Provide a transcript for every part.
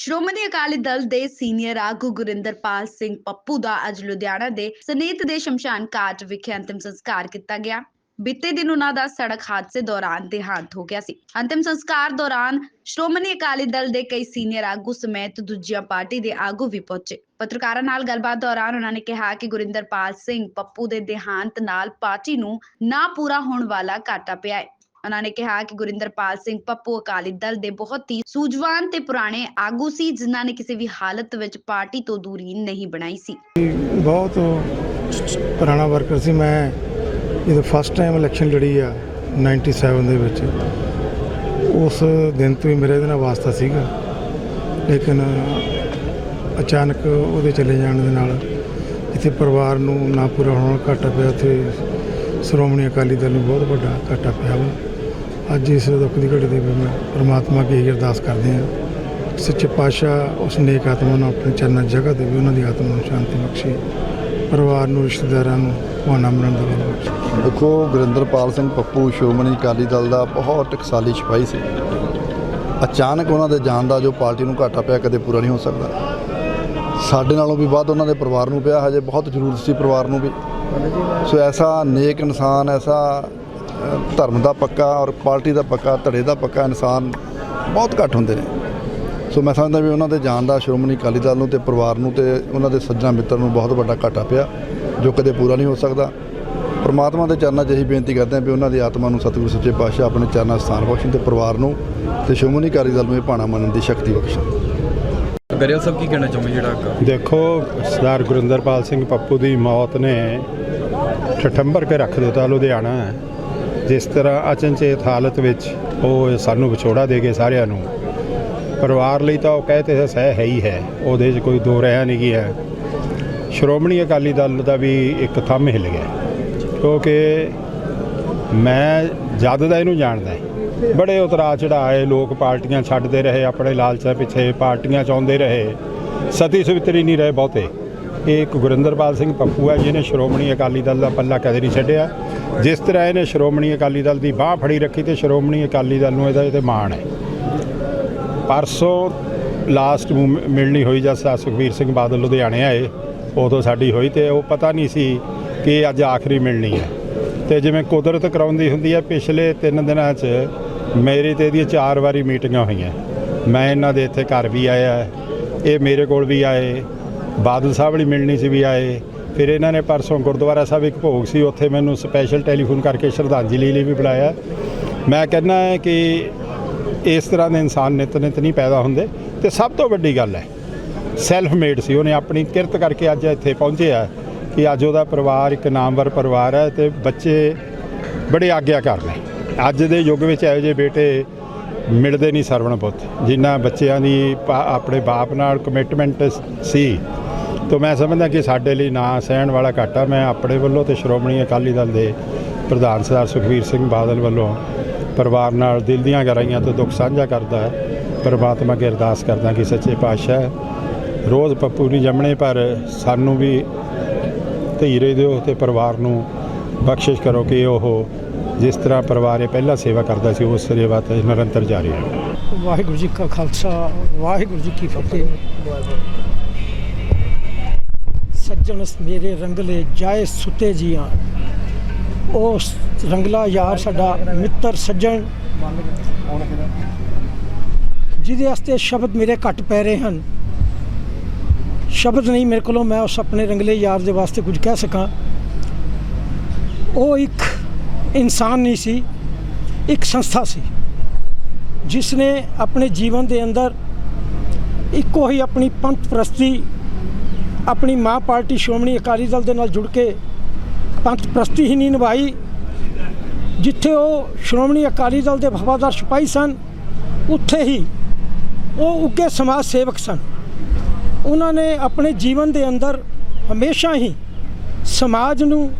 ਸ਼੍ਰੋਮਣੀ ਅਕਾਲੀ ਦਲ ਦੇ ਸੀਨੀਅਰ ਆਗੂ ਗੁਰਿੰਦਰਪਾਲ ਸਿੰਘ ਪੱਪੂ ਦਾ ਅੱਜ ਲੁਧਿਆਣਾ ਦੇ ਸਨੇਤ ਦੇ ਸ਼ਮਸ਼ਾਨ ਘਾਟ ਵਿਖੇ ਅੰਤਿਮ ਸੰਸਕਾਰ ਕੀਤਾ ਗਿਆ। ਬੀਤੇ ਦਿਨ ਉਹਨਾਂ ਦਾ ਸੜਕ ਹਾਦਸੇ ਦੌਰਾਨ ਦੇਹਾਂਤ ਹੋ ਗਿਆ ਸੀ। ਅੰਤਿਮ ਸੰਸਕਾਰ ਦੌਰਾਨ ਸ਼੍ਰੋਮਣੀ ਅਕਾਲੀ ਦਲ ਦੇ ਕਈ ਸੀਨੀਅਰ ਆਗੂ ਸਮੇਤ ਦੂਜੀਆਂ ਪਾਰਟੀ ਦੇ ਆਗੂ ਵੀ ਪਹੁੰਚੇ। ਪੱਤਰਕਾਰਾਂ ਨਾਲ ਗੱਲਬਾਤ ਦੌਰਾਨ ਉਹਨਾਂ ਨੇ ਕਿਹਾ ਕਿ ਗੁਰਿੰਦਰਪਾਲ ਸਿੰਘ ਪੱਪੂ ਦੇ ਦੇਹਾਂਤ ਨਾਲ ਪਾਰਟੀ ਨੂੰ ਨਾ ਪੂਰਾ ਹੋਣ ਵਾਲਾ ਘਾਟਾ ਪਿਆ ਹੈ। ਉਹਨਾਂ ਨੇ ਕਿਹਾ ਕਿ ਗੁਰਿੰਦਰਪਾਲ ਸਿੰਘ ਪੱਪੂ ਅਕਾਲੀ ਦਲ ਦੇ ਬਹੁਤ ਹੀ ਸੂਝਵਾਨ ਤੇ ਪੁਰਾਣੇ ਆਗੂ ਸੀ, ਜਿਨ੍ਹਾਂ ਨੇ ਕਿਸੇ ਵੀ ਹਾਲਤ ਵਿੱਚ ਪਾਰਟੀ ਤੋਂ ਦੂਰੀ ਨਹੀਂ ਬਣਾਈ ਸੀ। ਬਹੁਤ ਪੁਰਾਣਾ ਵਰਕਰ ਸੀ। ਮੈਂ ਜਦੋਂ ਫਸਟ ਟਾਈਮ ਇਲੈਕਸ਼ਨ ਲੜੀ ਆ 97 ਦੇ ਵਿੱਚ, ਉਸ ਦਿਨ ਤੋਂ ਹੀ ਮੇਰੇ ਇਹਦੇ ਨਾਲ ਵਾਸਤਾ ਸੀਗਾ। ਲੇਕਿਨ ਅਚਾਨਕ ਉਹਦੇ ਚਲੇ ਜਾਣ ਦੇ ਨਾਲ ਇੱਥੇ ਪਰਿਵਾਰ ਨੂੰ ਨਾ ਪੂਰਾ ਹੋਣ ਘਾਟਾ ਪਿਆ। ਤੇ ਸ਼੍ਰੋਮਣੀ ਅਕਾਲੀ ਦਲ ਨੂੰ ਬਹੁਤ ਵੱਡਾ ਘਾਟਾ ਪਿਆ ਵਾ। ਅੱਜ ਇਸ ਦੁੱਖ ਦੀ ਘੜੀ ਦੇ ਵਿੱਚ ਮੈਂ ਪ੍ਰਮਾਤਮਾ ਅੱਗੇ ਅਰਦਾਸ ਕਰਦੇ ਹਾਂ। ਸੱਚੇ ਪਾਤਸ਼ਾਹ, ਉਸ ਨੇਕ ਆਤਮਾ ਨੂੰ ਆਪਣੇ ਚਰਨਾਂ 'ਚ ਜਗ੍ਹਾ ਦੇਵੇ ਉਹਨਾਂ ਦੀ ਆਤਮਾ ਨੂੰ ਸ਼ਾਂਤੀ ਬਖਸ਼ੇ। ਪਰਿਵਾਰ ਨੂੰ, ਰਿਸ਼ਤੇਦਾਰਾਂ ਨੂੰ ਭਾਣਾ ਮਰਨ ਦਾ ਬਖਸ਼ੇ। ਦੇਖੋ, ਗੁਰਿੰਦਰਪਾਲ ਸਿੰਘ ਪੱਪੂ, ਸ਼੍ਰੋਮਣੀ ਅਕਾਲੀ ਦਲ ਦਾ ਬਹੁਤ ਟਕਸਾਲੀ ਸਿਪਾਹੀ ਸੀ। ਅਚਾਨਕ ਉਹਨਾਂ ਦੇ ਜਾਣ ਦਾ ਜੋ ਪਾਰਟੀ ਨੂੰ ਘਾਟਾ ਪਿਆ, ਕਦੇ ਪੂਰਾ ਨਹੀਂ ਹੋ ਸਕਦਾ। ਸਾਡੇ ਨਾਲੋਂ ਵੀ ਵੱਧ ਉਹਨਾਂ ਦੇ ਪਰਿਵਾਰ ਨੂੰ ਪਿਆ, ਹਜੇ ਬਹੁਤ ਜ਼ਰੂਰਤ ਸੀ ਪਰਿਵਾਰ ਨੂੰ ਵੀ। ਸੋ ਐਸਾ ਨੇਕ ਇਨਸਾਨ, ਐਸਾ ਧਰਮ ਦਾ ਪੱਕਾ ਔਰ ਪਾਰਟੀ ਦਾ ਪੱਕਾ ਧੜੇ ਦਾ ਪੱਕਾ ਇਨਸਾਨ ਬਹੁਤ ਘੱਟ ਹੁੰਦੇ ਨੇ। ਸੋ ਮੈਂ ਸਮਝਦਾ ਵੀ ਉਹਨਾਂ ਦੇ ਜਾਣ ਦਾ ਸ਼੍ਰੋਮਣੀ ਅਕਾਲੀ ਦਲ ਨੂੰ ਤੇ ਪਰਿਵਾਰ ਨੂੰ ਤੇ ਉਹਨਾਂ ਦੇ ਸੱਜਣਾ ਮਿੱਤਰ ਨੂੰ ਬਹੁਤ ਵੱਡਾ ਘਾਟਾ ਪਿਆ ਜੋ ਕਦੇ ਪੂਰਾ ਨਹੀਂ ਹੋ ਸਕਦਾ। ਪਰਮਾਤਮਾ ਦੇ ਚਰਨਾਂ 'ਚ ਇਹੀ ਬੇਨਤੀ ਕਰਦੇ ਹਾਂ ਵੀ ਉਹਨਾਂ ਦੀ ਆਤਮਾ ਨੂੰ ਸਤਿਗੁਰੂ ਸੱਚੇ ਪਾਤਸ਼ਾਹ ਆਪਣੇ ਚਰਨਾਂ ਸਥਾਨ ਬਖਸ਼ਣ ਤੇ ਪਰਿਵਾਰ ਨੂੰ ਤੇ ਸ਼੍ਰੋਮਣੀ ਅਕਾਲੀ ਦਲ ਨੂੰ ਇਹ ਭਾਣਾ ਮੰਨਣ ਦੀ ਸ਼ਕਤੀ ਬਖਸ਼ਣ। ਗਰੇਵਾਲ ਸਾਹਿਬ ਕੀ ਕਹਿਣਾ ਚਾਹੁੰਗੇ ਜਿਹੜਾ ਦੇਖੋ ਸਰਦਾਰ ਗੁਰਿੰਦਰਪਾਲ ਸਿੰਘ ਪੱਪੂ ਦੀ ਮੌਤ ਨੇ ਠਠੰਬਰ ਕੇ ਰੱਖ ਦਿੱਤਾ ਲੁਧਿਆਣਾ ਜਿਸ ਤਰ੍ਹਾਂ ਅਚਨਚੇਤ ਹਾਲਤ ਵਿੱਚ ਉਹ ਸਾਨੂੰ ਵਿਛੋੜਾ ਦੇ ਗਏ ਸਾਰਿਆਂ ਨੂੰ। ਪਰਿਵਾਰ ਲਈ ਤਾਂ ਉਹ ਕਹਤੇ ਸਹਿ ਹੈ ਹੀ ਹੈ, ਉਹਦੇ 'ਚ ਕੋਈ ਦੋ ਰਹਿਆ ਨਹੀਂ ਗਿਆ ਸ਼੍ਰੋਮਣੀ ਅਕਾਲੀ ਦਲ ਦਾ ਵੀ ਇੱਕ ਥੰਮ ਹਿੱਲ ਗਿਆ। ਕਿਉਂਕਿ ਮੈਂ ਜਦ ਦਾ ਇਹਨੂੰ ਜਾਣਦਾ ਬੜੇ ਉਤਰਾ ਚੜਾਏ ਲੋਕ ਪਾਰਟੀਆਂ ਛੱਡਦੇ ਰਹੇ, ਆਪਣੇ ਲਾਲਚਾਂ ਪਿੱਛੇ ਪਾਰਟੀਆਂ ਚਾਹੁੰਦੇ ਰਹੇ, ਸਤੀ ਸਵਿਤਰੀ ਨਹੀਂ ਰਹੇ ਬਹੁਤੇ। ਇਹ ਇੱਕ ਗੁਰਿੰਦਰਪਾਲ ਸਿੰਘ ਪੱਪੂ ਹੈ, ਜਿਹਨੇ ਸ਼੍ਰੋਮਣੀ ਅਕਾਲੀ ਦਲ ਦਾ ਪੱਲਾ ਕਦੇ ਨਹੀਂ ਛੱਡਿਆ। ਜਿਸ ਤਰ੍ਹਾਂ ਇਹਨੇ ਸ਼੍ਰੋਮਣੀ ਅਕਾਲੀ ਦਲ ਦੀ ਬਾਹ ਫੜੀ ਰੱਖੀ ਤੇ ਸ਼੍ਰੋਮਣੀ ਅਕਾਲੀ ਦਲ ਨੂੰ ਇਹਦਾ ਇਹਦੇ ਮਾਣ ਹੈ। ਪਰਸੋਂ ਲਾਸਟ ਮਿਲਣੀ ਹੋਈ ਜਦ ਸਾ ਸੁਖਬੀਰ ਸਿੰਘ ਬਾਦਲ ਲੁਧਿਆਣੇ ਆਏ, ਉਦੋਂ ਸਾਡੀ ਹੋਈ ਤੇ ਉਹ ਪਤਾ ਨਹੀਂ ਸੀ ਕਿ ਅੱਜ ਆਖਰੀ ਮਿਲਣੀ ਹੈ। ਤੇ ਜਿਵੇਂ ਕੁਦਰਤ ਕਰਾਉਂਦੀ ਹੁੰਦੀ ਹੈ, ਪਿਛਲੇ 3 ਦਿਨਾਂ 'ਚ ਮੇਰੇ ਤੇ ਇਹਦੀਆਂ ਚਾਰ ਵਾਰੀ ਮੀਟਿੰਗਾਂ ਹੋਈਆਂ। ਮੈਂ ਇਹਨਾਂ ਦੇ ਇੱਥੇ ਘਰ ਵੀ ਆਇਆ, ਇਹ ਮੇਰੇ ਕੋਲ ਵੀ ਆਏ, ਬਾਦਲ ਸਾਹਿਬ ਵਾਲੀ ਮਿਲਣੀ ਸੀ ਵੀ ਆਏ ਫਿਰ ਇਹਨਾਂ ਨੇ ਪਰਸੋਂ ਗੁਰਦੁਆਰਾ ਸਾਹਿਬ ਇੱਕ ਭੋਗ ਸੀ, ਉੱਥੇ ਮੈਨੂੰ ਸਪੈਸ਼ਲ ਟੈਲੀਫੋਨ ਕਰਕੇ ਸ਼ਰਧਾਂਜਲੀ ਲਈ ਵੀ ਬੁਲਾਇਆ। ਮੈਂ ਕਹਿੰਦਾ ਹੈ ਕਿ ਇਸ ਤਰ੍ਹਾਂ ਦੇ ਇਨਸਾਨ ਨਿਤ ਨਿਤ ਨਹੀਂ ਪੈਦਾ ਹੁੰਦੇ ਤੇ ਸਭ ਤੋਂ ਵੱਡੀ ਗੱਲ ਹੈ ਸੈਲਫ ਮੇਡ ਸੀ। ਉਹਨੇ ਆਪਣੀ ਕਿਰਤ ਕਰਕੇ ਅੱਜ ਇੱਥੇ ਪਹੁੰਚਿਆ ਕਿ ਅੱਜ ਉਹਦਾ ਪਰਿਵਾਰ ਇੱਕ ਨਾਮਵਰ ਪਰਿਵਾਰ ਹੈ ਤੇ ਬੱਚੇ ਬੜੇ ਆਗਿਆਕਾਰ ਨੇ। ਅੱਜ ਦੇ ਯੁੱਗ ਵਿੱਚ ਇਹੋ ਜਿਹੇ ਬੇਟੇ ਮਿਲਦੇ ਨਹੀਂ ਸਰਵਣ ਪੁੱਤ ਜਿਨ੍ਹਾਂ ਬੱਚਿਆਂ ਦੀ ਪਾ- ਆਪਣੇ ਬਾਪ ਨਾਲ ਕਮਿਟਮੈਂਟ ਸੀ। ਤਾਂ ਮੈਂ ਸਮਝਦਾ ਕਿ ਸਾਡੇ ਲਈ ਨਾ ਸਹਿਣ ਵਾਲਾ ਘਾਟਾ ਮੈਂ ਆਪਣੇ ਵੱਲੋਂ ਤੇ ਸ਼੍ਰੋਮਣੀ ਅਕਾਲੀ ਦਲ ਦੇ ਪ੍ਰਧਾਨ ਸਰਦਾਰ ਸੁਖਬੀਰ ਸਿੰਘ ਬਾਦਲ ਵੱਲੋਂ ਪਰਿਵਾਰ ਨਾਲ ਦਿਲ ਦੀਆਂ ਗਹਿਰਾਈਆਂ ਤੋਂ ਦੁੱਖ ਸਾਂਝਾ ਕਰਦਾ ਹੈ। ਪਰਮਾਤਮਾ ਅੱਗੇ ਅਰਦਾਸ ਕਰਦਾ ਕਿ ਸੱਚੇ ਪਾਤਸ਼ਾਹ ਰੋਜ਼ ਪੱਪੂ ਨਹੀਂ ਜੰਮਣੇ ਪਰ ਸਾਨੂੰ ਵੀ ਧੀਰੇ ਦਿਓ ਤੇ ਪਰਿਵਾਰ ਨੂੰ ਬਖਸ਼ਿਸ਼ ਕਰੋ ਕਿ ਉਹ ਜਿਸ ਤਰ੍ਹਾਂ ਪਰਿਵਾਰ ਇਹ ਪਹਿਲਾਂ ਸੇਵਾ ਕਰਦਾ ਸੀ, ਉਸ ਸੇਵਾ ਤੇ ਨਿਰੰਤਰ ਜਾਰੀ ਰਹੇ। ਵਾਹਿਗੁਰੂ ਜੀ ਕਾ ਖਾਲਸਾ, ਵਾਹਿਗੁਰੂ ਜੀ ਕੀ ਫਤਿਹ। ਸੱਜਣ ਮੇਰੇ ਰੰਗਲੇ ਜਾਏ ਸੁੱਤੇ ਜੀਆਂ। ਉਹ ਰੰਗਲਾ ਯਾਰ ਸਾਡਾ ਮਿੱਤਰ ਸੱਜਣ। ਜਿਹਦੇ ਵਾਸਤੇ ਸ਼ਬਦ ਮੇਰੇ ਘੱਟ ਪੈ ਰਹੇ ਹਨ। ਸ਼ਬਦ ਨਹੀਂ ਮੇਰੇ ਕੋਲੋਂ, ਮੈਂ ਉਸ ਆਪਣੇ ਰੰਗਲੇ ਯਾਰ ਦੇ ਵਾਸਤੇ ਕੁਝ ਕਹਿ ਸਕਾਂ। ਉਹ ਇੱਕ ਇਨਸਾਨ ਨਹੀਂ ਸੀ, ਇੱਕ ਸੰਸਥਾ ਸੀ ਜਿਸ ਨੇ ਆਪਣੇ ਜੀਵਨ ਦੇ ਅੰਦਰ ਇੱਕੋ ਹੀ ਆਪਣੀ ਪੰਥ ਪ੍ਰਸਤੀ ਆਪਣੀ ਮਾਂ ਪਾਰਟੀ ਸ਼੍ਰੋਮਣੀ ਅਕਾਲੀ ਦਲ ਦੇ ਨਾਲ ਜੁੜ ਕੇ ਪੰਥ ਪ੍ਰਸਤੀ ਹੀ ਨਹੀਂ ਨਿਭਾਈ, ਜਿੱਥੇ ਉਹ ਸ਼੍ਰੋਮਣੀ ਅਕਾਲੀ ਦਲ ਦੇ ਵਫਾਦਾਰ ਸਿਪਾਹੀ ਸਨ, ਉੱਥੇ ਹੀ ਉਹ ਉੱਗੇ ਸਮਾਜ ਸੇਵਕ ਸਨ। ਉਹਨਾਂ ਨੇ ਆਪਣੇ ਜੀਵਨ ਦੇ ਅੰਦਰ ਹਮੇਸ਼ਾ ਹੀ ਸਮਾਜ ਨੂੰ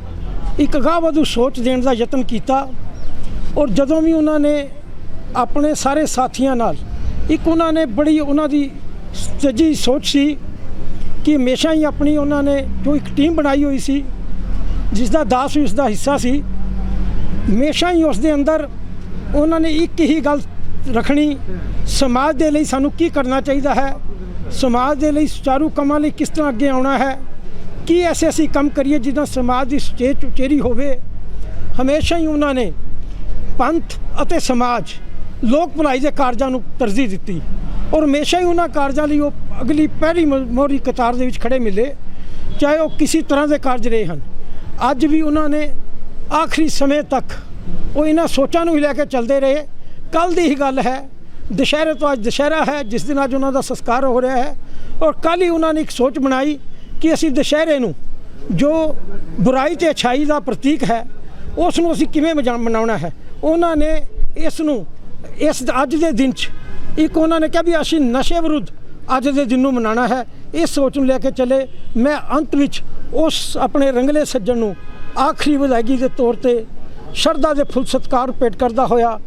ਇੱਕ ਅਗਾਂਹਵਧੂ ਸੋਚ ਦੇਣ ਦਾ ਯਤਨ ਕੀਤਾ ਔਰ ਜਦੋਂ ਵੀ ਉਹਨਾਂ ਨੇ ਆਪਣੇ ਸਾਰੇ ਸਾਥੀਆਂ ਨਾਲ, ਇੱਕ ਉਹਨਾਂ ਨੇ ਬੜੀ ਉਹਨਾਂ ਦੀ ਸੱਜੀ ਸੋਚ ਸੀ ਕਿ ਹਮੇਸ਼ਾ ਹੀ ਆਪਣੀ ਉਹਨਾਂ ਨੇ ਜੋ ਇੱਕ ਟੀਮ ਬਣਾਈ ਹੋਈ ਸੀ ਜਿਸ ਦਾ ਦਾਸ ਵੀ ਉਸ ਦਾ ਹਿੱਸਾ ਸੀ, ਹਮੇਸ਼ਾ ਹੀ ਉਸ ਦੇ ਅੰਦਰ ਉਹਨਾਂ ਨੇ ਇੱਕ ਹੀ ਗੱਲ ਰੱਖਣੀ, ਸਮਾਜ ਦੇ ਲਈ ਸਾਨੂੰ ਕੀ ਕਰਨਾ ਚਾਹੀਦਾ ਹੈ? ਸਮਾਜ ਦੇ ਲਈ ਸੁਚਾਰੂ ਕੰਮਾਂ ਲਈ ਕਿਸ ਤਰ੍ਹਾਂ ਅੱਗੇ ਆਉਣਾ ਹੈ? ਕੀ ਐਸੇ ਅਸੀਂ ਕੰਮ ਕਰੀਏ ਜਿੱਦਾਂ ਸਮਾਜ ਦੀ ਸਟੇਜ ਉਚੇਰੀ ਹੋਵੇ? ਹਮੇਸ਼ਾ ਹੀ ਉਹਨਾਂ ਨੇ ਪੰਥ ਅਤੇ ਸਮਾਜ ਲੋਕ ਭਲਾਈ ਦੇ ਕਾਰਜਾਂ ਨੂੰ ਤਰਜੀਹ ਦਿੱਤੀ ਔਰ ਹਮੇਸ਼ਾ ਹੀ ਉਹਨਾਂ ਕਾਰਜਾਂ ਲਈ ਉਹ ਅਗਲੀ ਪਹਿਲੀ ਮੋਹਰੀ ਕਤਾਰ ਦੇ ਵਿੱਚ ਖੜੇ ਮਿਲੇ, ਚਾਹੇ ਉਹ ਕਿਸੇ ਤਰ੍ਹਾਂ ਦੇ ਕਾਰਜ ਰਹੇ ਹਨ। ਅੱਜ ਵੀ ਉਹਨਾਂ ਨੇ ਆਖਰੀ ਸਮੇਂ ਤੱਕ ਉਹ ਇਹਨਾਂ ਸੋਚਾਂ ਨੂੰ ਹੀ ਲੈ ਕੇ ਚੱਲਦੇ ਰਹੇ। ਕੱਲ ਦੀ ਹੀ ਗੱਲ ਹੈ, ਦੁਸ਼ਹਿਰੇ ਤੋਂ ਅੱਜ ਦੁਸ਼ਹਿਰਾ ਹੈ, ਜਿਸ ਦਿਨ ਅੱਜ ਉਹਨਾਂ ਦਾ ਸੰਸਕਾਰ ਹੋ ਰਿਹਾ ਹੈ ਔਰ ਕੱਲ ਹੀ ਉਹਨਾਂ ਨੇ ਇੱਕ ਸੋਚ ਬਣਾਈ ਕਿ ਅਸੀਂ ਦੁਸ਼ਹਿਰੇ ਨੂੰ ਜੋ ਬੁਰਾਈ ਤੇ ਅਛਾਈ ਦਾ ਪ੍ਰਤੀਕ ਹੈ, ਉਸ ਨੂੰ ਅਸੀਂ ਕਿਵੇਂ ਮਜਾ- ਮਨਾਉਣਾ ਹੈ। ਉਹਨਾਂ ਨੇ ਇਸ ਨੂੰ ਇਸ ਅੱਜ ਦੇ ਦਿਨ 'ਚ ਇੱਕ ਉਹਨਾਂ ਨੇ ਕਿਹਾ ਵੀ ਅਸੀਂ ਨਸ਼ੇ ਵਿਰੁੱਧ ਅੱਜ ਦੇ ਦਿਨ ਨੂੰ ਮਨਾਉਣਾ ਹੈ। ਇਹ ਸੋਚ ਨੂੰ ਲੈ ਕੇ ਚੱਲੇ। ਮੈਂ ਅੰਤ ਵਿੱਚ ਉਸ ਆਪਣੇ ਰੰਗਲੇ ਸੱਜਣ ਨੂੰ ਆਖਰੀ ਵਿਦਾਇਗੀ ਦੇ ਤੌਰ ਤੇ ਸ਼ਰਧਾ ਦੇ ਫੁੱਲ ਸਤਿਕਾਰ ਭੇਟ ਕਰਦਾ ਹੋਇਆ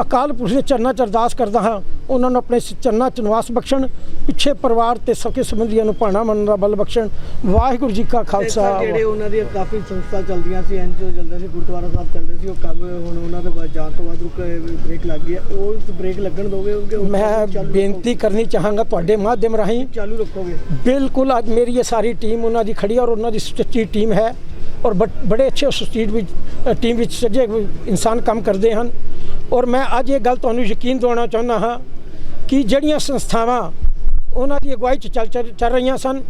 ਅਕਾਲ ਪੁਰਖ ਦੇ ਚਰਨਾਂ 'ਚ ਅਰਦਾਸ ਕਰਦਾ ਹਾਂ। ਉਹਨਾਂ ਨੂੰ ਆਪਣੇ ਸ- ਚਰਨਾਂ 'ਚ ਨਿਵਾਸ ਬਖਸ਼ਣ ਪਿੱਛੇ ਪਰਿਵਾਰ ਤੇ ਸਕੇ ਸੰਬੰਧੀਆਂ ਨੂੰ ਭਾਣਾ ਮੰਨਣ ਦਾ ਬਲ ਬਖਸ਼ਣ। ਵਾਹਿਗੁਰੂ ਜੀ ਕਾ ਖਾਲਸਾ। ਜਿਹੜੇ ਉਹਨਾਂ ਦੀਆਂ ਕਾਫੀ ਸੰਸਥਾ ਚੱਲਦੀਆਂ ਸੀ ਐਨਜੀਓ ਚੱਲਦੇ ਸੀ ਗੁਰਦੁਆਰਾ ਸਾਹਿਬ ਚੱਲਦੇ ਸੀ ਉਹ ਕੰਮ ਹੁਣ ਉਹਨਾਂ ਦੇ ਬਾਅਦ ਜਾਣ ਤੋਂ ਬਾਅਦ ਰੁਕ ਬ੍ਰੇਕ ਲੱਗ ਗਈ ਹੈ। ਉਹ ਉਸ ਬ੍ਰੇਕ ਲੱਗਣ ਦੋਗੇ ਕਿਉਂਕਿ ਉਹ ਮੈਂ ਬੇਨਤੀ ਕਰਨੀ ਚਾਹਾਂਗਾ ਤੁਹਾਡੇ ਮਾਧਿਅਮ ਰਾਹੀਂ। ਚਾਲੂ ਰੱਖੋਗੇ ਬਿਲਕੁਲ ਅੱਜ ਮੇਰੀ ਇਹ ਸਾਰੀ ਟੀਮ ਉਹਨਾਂ ਦੀ ਖੜੀ ਹੈ ਔਰ ਉਹਨਾਂ ਦੀ ਸੱਚੀ ਟੀਮ ਹੈ। ਔਰ ਬੜੇ ਅੱਛੇ ਸਟੀਟ ਵਿੱਚ ਟੀਮ ਵਿੱਚ ਸੱਜੇ ਇਨਸਾਨ ਕੰਮ ਕਰਦੇ ਹਨ। ਔਰ ਮੈਂ ਅੱਜ ਇਹ ਗੱਲ ਤੁਹਾਨੂੰ ਯਕੀਨ ਦਿਵਾਉਣਾ ਚਾਹੁੰਦਾ ਹਾਂ ਕਿ ਜਿਹੜੀਆਂ ਸੰਸਥਾਵਾਂ ਉਹਨਾਂ ਦੀ ਅਗਵਾਈ 'ਚ ਚੱਲ ਚੱਲ ਚੱਲ ਰਹੀਆਂ ਸਨ,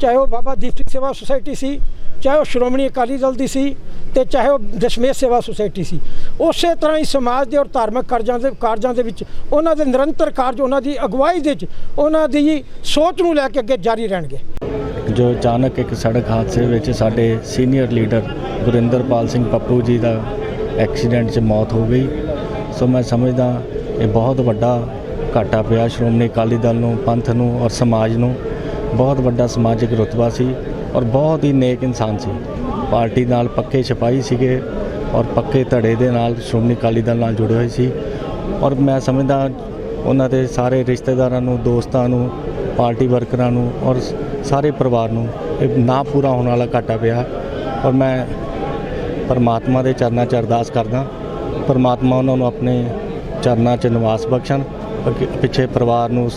ਚਾਹੇ ਉਹ ਬਾਬਾ ਦੀਪ ਸਿੰਘ ਸੇਵਾ ਸੁਸਾਇਟੀ ਸੀ, ਚਾਹੇ ਉਹ ਸ਼੍ਰੋਮਣੀ ਅਕਾਲੀ ਦਲ ਦੀ ਸੀ ਤੇ ਚਾਹੇ ਉਹ ਦਸ਼ਮੇਸ਼ ਸੇਵਾ ਸੁਸਾਇਟੀ ਸੀ। ਉਸੇ ਤਰ੍ਹਾਂ ਹੀ ਸਮਾਜ ਦੇ ਔਰ ਧਾਰਮਿਕ ਕਾਰਜਾਂ ਦੇ ਕਾਰਜਾਂ ਦੇ ਵਿੱਚ ਉਹਨਾਂ ਦੇ ਨਿਰੰਤਰ ਕਾਰਜ, ਉਹਨਾਂ ਦੀ ਅਗਵਾਈ ਦੇ ਵਿੱਚ ਉਹਨਾਂ ਦੀ ਸੋਚ ਨੂੰ ਲੈ ਕੇ ਅੱਗੇ ਜਾਰੀ ਰਹਿਣਗੇ। ਜੋ ਅਚਾਨਕ ਇੱਕ ਸੜਕ ਹਾਦਸੇ ਵਿੱਚ ਸਾਡੇ ਸੀਨੀਅਰ ਲੀਡਰ ਗੁਰਿੰਦਰਪਾਲ ਸਿੰਘ ਪੱਪੂ ਜੀ ਦਾ ਐਕਸੀਡੈਂਟ 'ਚ ਮੌਤ ਹੋ ਗਈ। ਸੋ ਮੈਂ ਸਮਝਦਾ ਇਹ ਬਹੁਤ ਵੱਡਾ ਘਾਟਾ ਪਿਆ। ਸ਼੍ਰੋਮਣੀ ਅਕਾਲੀ ਦਲ ਨੂੰ, ਪੰਥ ਨੂੰ ਔਰ ਸਮਾਜ ਨੂੰ ਬਹੁਤ ਵੱਡਾ ਸਮਾਜਿਕ ਰੁਤਬਾ ਸੀ ਔਰ ਬਹੁਤ ਹੀ ਨੇਕ ਇਨਸਾਨ ਸੀ। ਪਾਰਟੀ ਨਾਲ ਪੱਕੇ ਸਿਪਾਹੀ ਸੀਗੇ ਔਰ ਪੱਕੇ ਧੜੇ ਦੇ ਨਾਲ ਸ਼੍ਰੋਮਣੀ ਅਕਾਲੀ ਦਲ ਨਾਲ ਜੁੜੇ ਹੋਏ ਸੀ ਔਰ ਮੈਂ ਸਮਝਦਾ ਉਹਨਾਂ ਦੇ ਸਾਰੇ ਰਿਸ਼ਤੇਦਾਰਾਂ ਨੂੰ, ਦੋਸਤਾਂ ਨੂੰ, ਪਾਰਟੀ ਵਰਕਰਾਂ ਨੂੰ ਔਰ ਸਾਰੇ ਪਰਿਵਾਰ ਨੂੰ ਇਹ ਨਾ ਪੂਰਾ ਹੋਣ ਵਾਲਾ ਘਾਟਾ ਪਿਆ ਔਰ ਮੈਂ ਪਰਮਾਤਮਾ ਦੇ ਚਰਨਾਂ 'ਚ ਅਰਦਾਸ ਕਰਦਾ। ਪਰਮਾਤਮਾ ਉਹਨਾਂ ਨੂੰ ਆਪਣੇ ਚਰਨਾਂ 'ਚ ਨਿਵਾਸ ਬਖਸ਼ਣ ਅੱਗੇ- ਪਿੱਛੇ ਪਰਿਵਾਰ ਨੂੰ,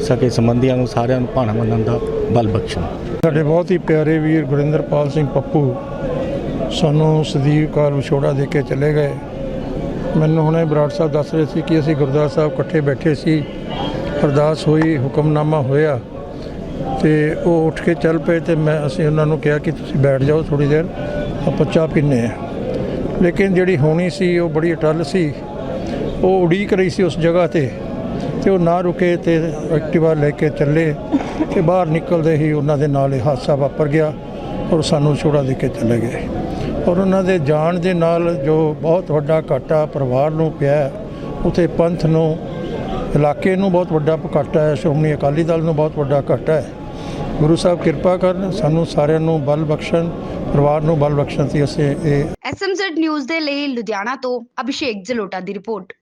ਸਕੇ ਸੰਬੰਧੀਆਂ ਨੂੰ ਸਾਰਿਆਂ ਨੂੰ ਭਾਣਾ ਮੰਨਣ ਦਾ ਬਲ ਬਖਸ਼ਣ। ਸਾਡੇ ਬਹੁਤ ਹੀ ਪਿਆਰੇ ਵੀਰ ਗੁਰਿੰਦਰਪਾਲ ਸਿੰਘ ਪੱਪੂ ਸਾਨੂੰ ਸਦੀਵ ਕਾਲ ਵਿਛੋੜਾ ਦੇ ਕੇ ਚਲੇ ਗਏ। ਮੈਨੂੰ ਹੁਣੇ ਬਰਾੜ ਸਾਹਿਬ ਦੱਸ ਰਹੇ ਸੀ ਕਿ ਅਸੀਂ ਗੁਰਦੁਆਰਾ ਸਾਹਿਬ ਇਕੱਠੇ ਬੈਠੇ ਸੀ। ਅਰਦਾਸ ਹੋਈ, ਹੁਕਮਨਾਮਾ ਹੋਇਆ ਤੇ ਉਹ ਉੱਠ ਕੇ ਚੱਲ ਪਏ ਤੇ ਮੈਂ, ਅਸੀਂ ਉਹਨਾਂ ਨੂੰ ਕਿਹਾ ਕਿ ਤੁਸੀਂ ਬੈਠ ਜਾਓ ਥੋੜੀ ਦੇਰ, ਆਪਾਂ ਚਾਹ ਪੀਨੇ ਆ ਲੇਕਿਨ ਜਿਹੜੀ ਹੋਣੀ ਸੀ, ਉਹ ਬੜੀ ਅਟੱਲ ਸੀ। ਉਹ ਉਡੀਕ ਰਹੀ ਸੀ ਉਸ ਜਗ੍ਹਾ ਤੇ। ਤੇ ਉਹ ਨਾ ਰੁਕੇ ਤੇ ਐਕਟਿਵਾ ਲੈ ਕੇ ਚੱਲੇ ਤੇ ਬਾਹਰ ਨਿਕਲਦੇ ਹੀ ਉਹਨਾਂ ਦੇ ਨਾਲ ਇਹ ਹਾਦਸਾ ਵਾਪਰ ਗਿਆ ਔਰ ਸਾਨੂੰ ਛੋੜਾ ਦੇ ਕੇ ਚਲੇ ਗਏ। ਔਰ ਉਹਨਾਂ ਦੇ ਜਾਣ ਦੇ ਨਾਲ ਜੋ ਬਹੁਤ ਵੱਡਾ ਘਾਟਾ ਪਰਿਵਾਰ ਨੂੰ ਪਿਆ ਹੈ, ਉੱਥੇ ਪੰਥ ਨੂੰ ਇਲਾਕੇ ਨੂੰ ਬਹੁਤ ਵੱਡਾ ਘਾਟਾ ਹੈ ਸ਼੍ਰੋਮਣੀ ਅਕਾਲੀ ਦਲ ਨੂੰ ਬਹੁਤ ਵੱਡਾ ਘਾਟਾ ਹੈ। ਗੁਰੂ ਸਾਹਿਬ ਕਿਰਪਾ ਕਰਨ ਸਾਨੂੰ ਸਾਰਿਆਂ ਨੂੰ ਬਲ ਬਖਸ਼ਣ ਪਰਿਵਾਰ ਨੂੰ ਬਲ ਬਖਸ਼ਣ ਤੇ ਅਸੀਂ ਇਹ ਐਸਐਮਜ਼ੈਡ ਨਿਊਜ਼ ਦੇ ਲਈ ਲੁਧਿਆਣਾ ਤੋਂ ਅਭਿਸ਼ੇਕ ਜਲੋਟਾ ਦੀ ਰਿਪੋਰਟ।